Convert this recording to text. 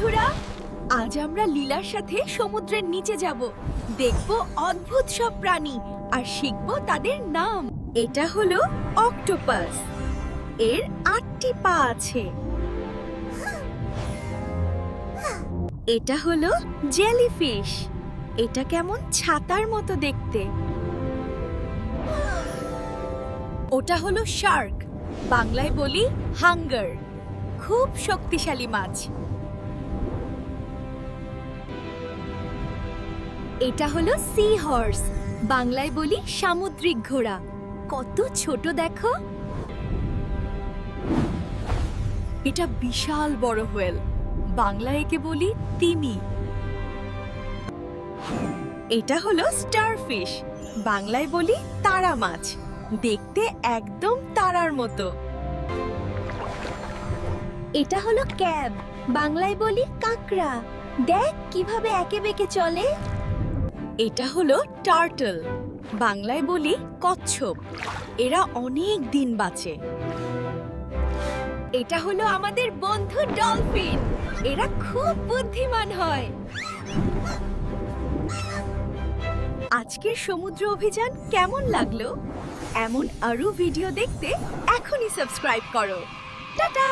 বন্ধুরা, আজ আমরা লীলার সাথে সমুদ্রের নিচে যাব। দেখব অদ্ভুত সব প্রাণী আর শিখব তাদের নাম। এটা হলো অক্টোপাস। এর আটটি পা আছে। এটা হলো জেলিফিশ। এটা কেমন ছাতার মতো দেখতে। ওটা হলো শার্ক। বাংলায় বলি হাঙ্গার। খুব শক্তিশালী মাছ। এটা হলো সি হর্স বাংলায় বলি সামুদ্রিক ঘোড়া। কত ছোট দেখো। এটা বিশাল বড় হোয়েল। বাংলায় একে বলি তিমি। এটা হলো স্টারফিশ বাংলায় বলি তারা মাছ। দেখতে একদম তারার মতো। এটা হলো ক্যাব। বাংলায় বলি কাঁকড়া। দেখ কীভাবে একে বেঁকে চলে। এটা হলো টার্টল। বাংলায় বলি কচ্ছপ। এরা অনেক দিন বাঁচে। এটা হলো আমাদের বন্ধু ডলফিন। এরা খুব বুদ্ধিমান হয়। আজকের সমুদ্র অভিযান কেমন লাগল? এমন আরও ভিডিও দেখতে এখনই সাবস্ক্রাইব করো। টাটা!